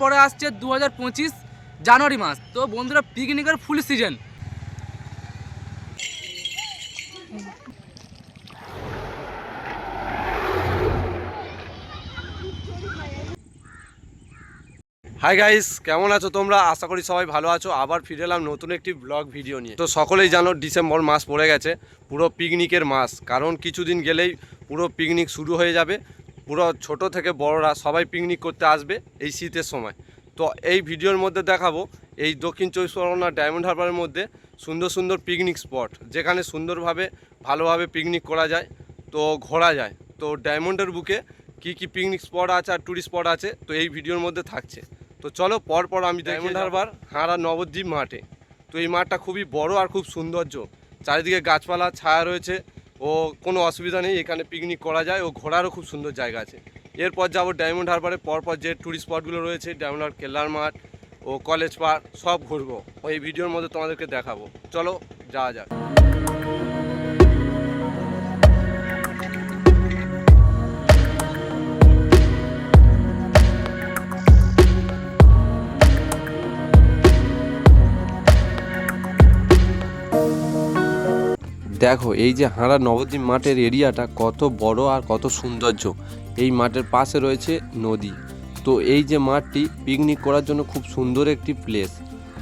পরে আসছে দু হাজার পঁচিশ জানুয়ারি মাস। তো বন্ধুরা পিকনিকের ফুল সিজন হাই গাইস কেমন আছো তোমরা? আশা করি সবাই ভালো আছো। আবার ফিরে এলাম নতুন একটি ব্লগ ভিডিও নিয়ে। তো সকলেই জানো, ডিসেম্বর মাস পড়ে গেছে, পুরো পিকনিকের মাস। কারণ কিছুদিন গেলেই পুরো পিকনিক শুরু হয়ে যাবে। পুরো ছোট থেকে বড়রা সবাই পিকনিক করতে আসবে এই শীতের সময়। তো এই ভিডিওর মধ্যে দেখাবো এই দক্ষিণ চব্বিশ পরগনা ডায়মন্ড হারবারের মধ্যে সুন্দর সুন্দর পিকনিক স্পট যেখানে সুন্দরভাবে ভালোভাবে পিকনিক করা যায় তো ঘোরা যায়। তো ডায়মন্ডের বুকে কি কি পিকনিক স্পট আছে আর ট্যুরিস্ট স্পট আছে তো এই ভিডিওর মধ্যে থাকছে। তো চলো পর পর আমি ডায়মন্ড হারবার হাঁড়া নবদ্বীপ মাঠে। তো এই মাঠটা খুবই বড় আর খুব সৌন্দর্য। চারিদিকে গাছপালা ছায়া রয়েছে। ও কোনো অসুবিধা নেই, এখানে পিকনিক করা যায়। ও ঘোরারও খুব সুন্দর জায়গা আছে। এরপর যাব ডায়মন্ড হারবারে পরপর যে ট্যুরিস্ট স্পটগুলো রয়েছে ডায়মন্ড হার কেল্লার মাঠ ও কলেজ পার্ক সব ঘুরবো। ওই ভিডিওর মধ্যে তোমাদেরকে দেখাবো। চলো, যাওয়া যাক। দেখো, এই যে হাঁড়া নবদ্বীপ মাঠের এরিয়াটা কত বড় আর কত সৌন্দর্য। এই মাঠের পাশে রয়েছে নদী। তো এই যে মাঠটি পিকনিক করার জন্য খুব সুন্দর একটি প্লেস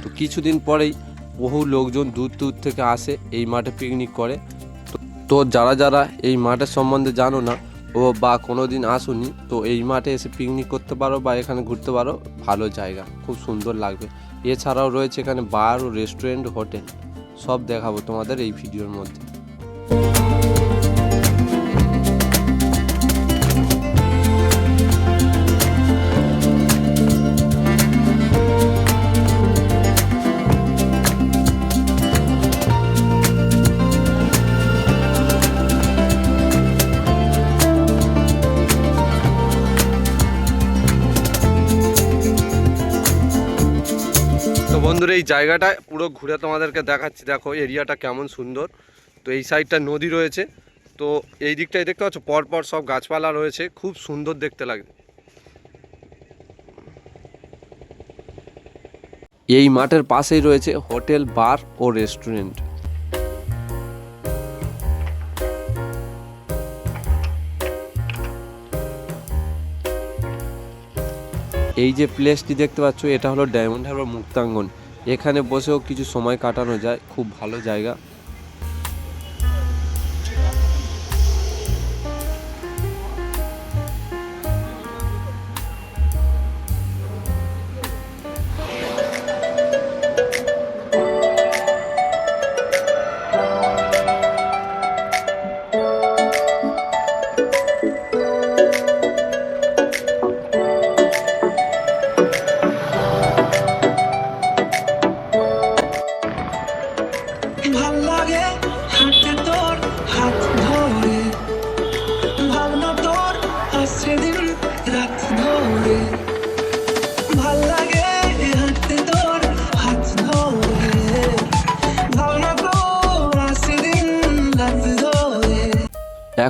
তো কিছুদিন পরেই বহু লোকজন দূর দূর থেকে আসে এই মাঠে পিকনিক করে। তো- যারা যারা এই মাঠের সম্বন্ধে জানো না ও বা কোনো দিন আসুনি, তো এই মাঠে এসে পিকনিক করতে পারো বা এখানে ঘুরতে পারো, ভালো জায়গা, খুব সুন্দর লাগবে। এছাড়াও রয়েছে এখানে বার ও রেস্টুরেন্ট হোটেল সব দেখাবো তোমাদের এই ভিডিওর মধ্যে। বন্ধুরা, এই জায়গাটা পুরো ঘুরে তোমাদেরকে দেখাচ্ছি। দেখো, এরিয়াটা কেমন সুন্দর। তো এই সাইডটা নদী রয়েছে। তো এই দিকটাই দেখতে পাচ্ছ, পরপর সব গাছপালা রয়েছে। খুব সুন্দর দেখতে লাগে। এই মাঠের পাশেই রয়েছে হোটেল, বার ও রেস্টুরেন্ট। এই যে প্লেসটি দেখতে পাচ্ছ, এটা হলো ডায়মন্ড হারবার মুক্তাঙ্গন। এখানে বসেও কিছু সময় কাটানো যায়। খুব ভালো জায়গা।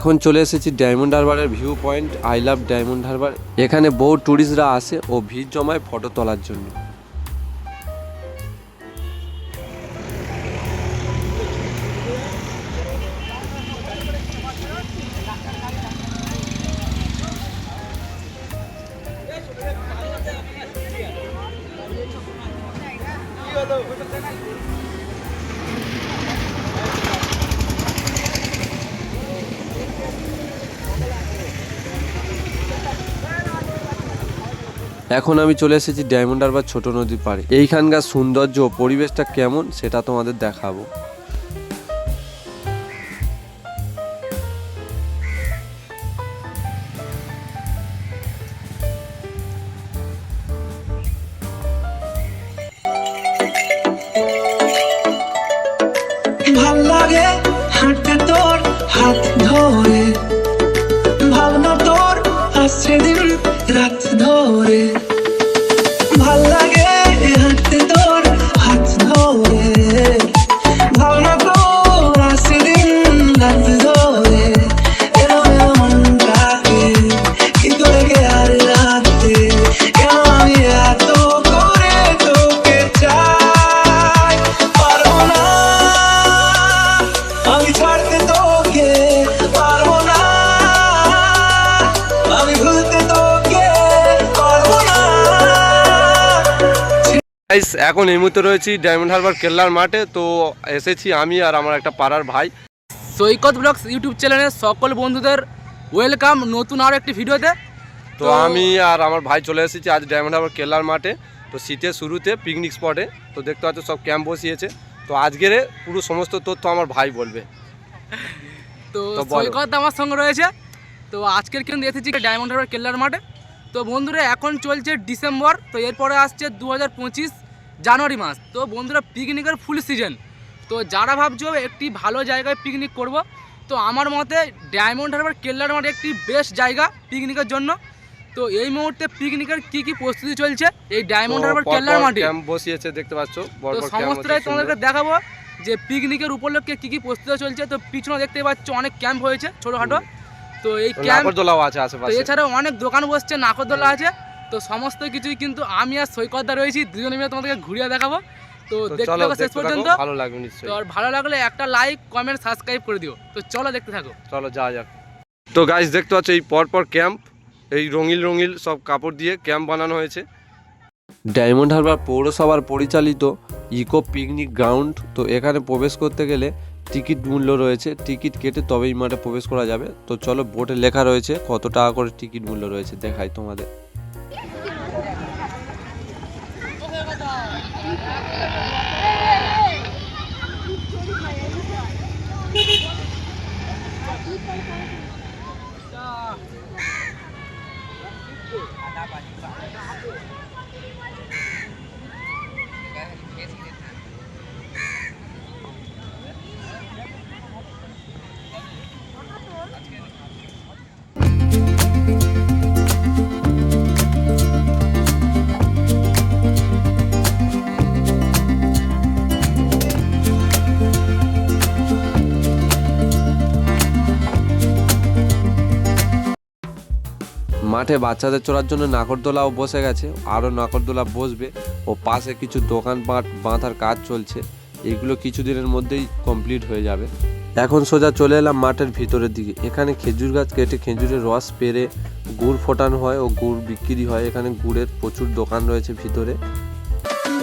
এখন চলে এসেছি ডায়মন্ড হারবারের view point I love Diamond Harbour এখানে বহু ট্যুরিস্টরা আসে ও ভিড় জমায় ফটো তোলার জন্য। এখন আমি চলে এসেছি ডায়মন্ড হারবার ছোট নদীর পাড়ে। এইখানকার সৌন্দর্য পরিবেশটা কেমন সেটা তোমাদের দেখাবো। ভাবনা তোর দিন রাত ধরে। গাইস এখন এই মুহূর্তে রয়েছি ডায়মন্ড হারবার কেল্লার মাঠে। তো এসেছি আমি আর আমার একটা পাড়ার ভাই। সৈকত ব্লগস ইউটিউব চ্যানেলে সকল বন্ধুদের ওয়েলকাম নতুন আরও একটি ভিডিওতে। তো আমি আর আমার ভাই চলে এসেছি আজ ডায়মন্ড হারবার কেল্লার মাঠে। তো শীতের শুরুতে পিকনিক স্পটে তো দেখতে পাচ্ছ সব ক্যাম্প বসিয়েছে। তো আজকের পুরো সমস্ত তথ্য আমার ভাই বলবে। তো তো সৈকত আমার সঙ্গে রয়েছে। তো আজকের কিন্তু এসেছি ডায়মন্ড হারবার কেল্লার মাঠে। তো বন্ধুরা এখন চলছে ডিসেম্বর তো এরপরে আসছে দু হাজার পঁচিশ জানুয়ারি মাস। তো বন্ধুরা পিকনিকের ফুল সিজন তো যারা ভাবছ একটি ভালো জায়গায় পিকনিক করব তো আমার মতে ডায়মন্ড হারবার কেল্লার মাঠ একটি বেস্ট জায়গা পিকনিকের জন্য। তো এই মুহূর্তে পিকনিকের কি কি প্রস্তুতি চলছে এই ডায়মন্ড হারবার কেল্লার মাঠে? বসিয়েছে দেখতে পাচ্ছ? তো সমস্তটাই তোমাদেরকে দেখাবো যে পিকনিকের উপলক্ষে কি কি প্রস্তুতি চলছে। তো পিছনে দেখতে পাচ্ছ অনেক ক্যাম্প হয়েছে ছোটোখাটো। তো এই ক্যাম্প আছে এছাড়াও অনেক দোকান বসছে নাকরদোলা আছে। তো সমস্ত কিছুই কিন্তু আমি আর সৈকতদা রয়েছি দুজনে মিলে তোমাদেরকে ঘুরিয়ে দেখাবো। তো দেখতে থাকো শেষ পর্যন্ত। ভালো লাগবে নিশ্চয়ই। তো আর ভালো লাগলে একটা লাইক কমেন্ট সাবস্ক্রাইব করে দিও। তো চলো দেখতে থাকো। চলো যা যাক। তো গাইস দেখতে পাচ্ছ এই পরপর ক্যাম্প এই রঙিল রঙিল সব কাপড় দিয়ে ক্যাম্প বানানো হয়েছে। ডায়মন্ড হারবার পৌরসভার পরিচালিত ইকো পিকনিক গ্রাউন্ড তো এখানে প্রবেশ করতে গেলে টিকিট মূল্য রয়েছে। টিকিট কেটে তবেই মাঠে প্রবেশ করা যাবে। তো চলো বোর্ডে লেখা রয়েছে কত টাকা করে টিকিট মূল্য রয়েছে দেখাই তোমাদের। dapat. Kaya, kasi মাঠে বাচ্চাদের চড়ার জন্য নাগরদোলাও বসে গেছে। আরও নাগরদোলা বসবে। ও পাশে কিছু দোকানপাট বাঁধার কাজ চলছে। এগুলো কিছুদিনের মধ্যেই কমপ্লিট হয়ে যাবে। এখন সোজা চলে এলাম মাঠের ভিতরের দিকে। এখানে খেজুর গাছ কেটে খেজুরের রস পেরে গুড় ফোটানো হয় ও গুড় বিক্রি হয়। এখানে গুড়ের প্রচুর দোকান রয়েছে ভিতরে।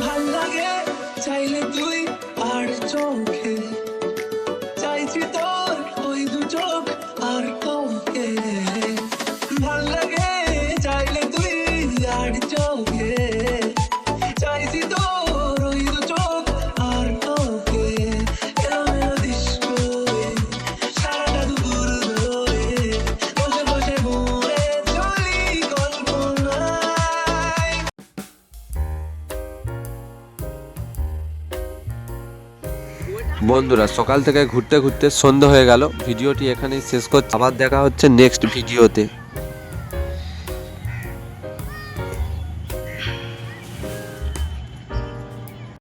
ভালো লাগে চাইলে তুই আর চোখে বন্ধুরা, সকাল থেকে ঘুরতে ঘুরতে সন্ধ্যা হয়ে গেল। ভিডিওটি এখানেই শেষ করছি। আবার দেখা হচ্ছে নেক্সট ভিডিওতে।